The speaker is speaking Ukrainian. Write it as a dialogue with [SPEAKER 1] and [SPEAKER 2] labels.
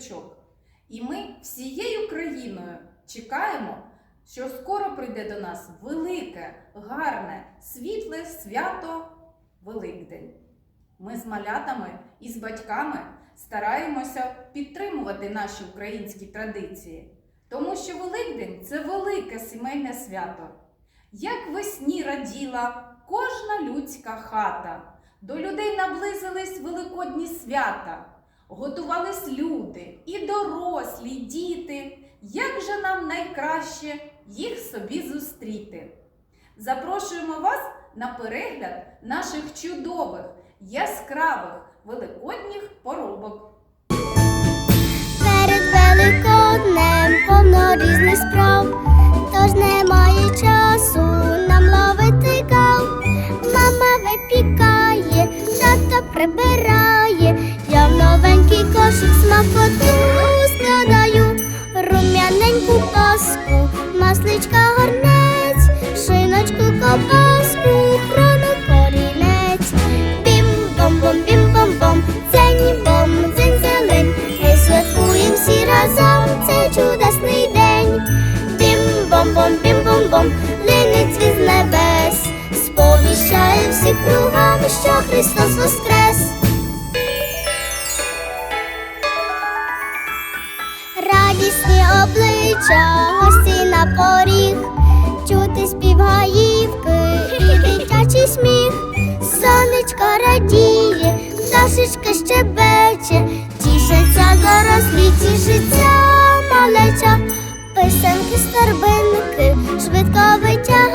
[SPEAKER 1] діточок. І ми всією країною чекаємо, що скоро прийде до нас велике, гарне, світле свято Великдень. Ми з малятами і з батьками стараємося підтримувати наші українські традиції, тому що Великдень це велике сімейне свято. Як весні раділа кожна людська хата, до людей наблизились великодні свята готувались люди і дорослі, діти. Як же нам найкраще їх собі зустріти? Запрошуємо вас на перегляд наших чудових, яскравих великодніх поробок.
[SPEAKER 2] Перед великоднем повно різних справ, тож немає часу нам ловити кав. Мама випікає, тато прибирає, кошик смакоту складаю, рум'яненьку паску, масличка горнець, шиночку ковбаску, хрону корінець. Бім-бом-бом, бім-бом-бом, дзень-бом, дзень зелень. Ми святкуємо всі разом цей чудесний день. Бім-бом-бом, бім-бом-бом, линить з небес. Сповіщає всіх кругом, що Христос воскрес. Обличчя, гості на поріг, чути спів гаївки і дитячий сміх. Сонечко радіє, пташечка щебече, тішиться дорослі, тішиться малеча, писанки, старбинки, швидко витягає.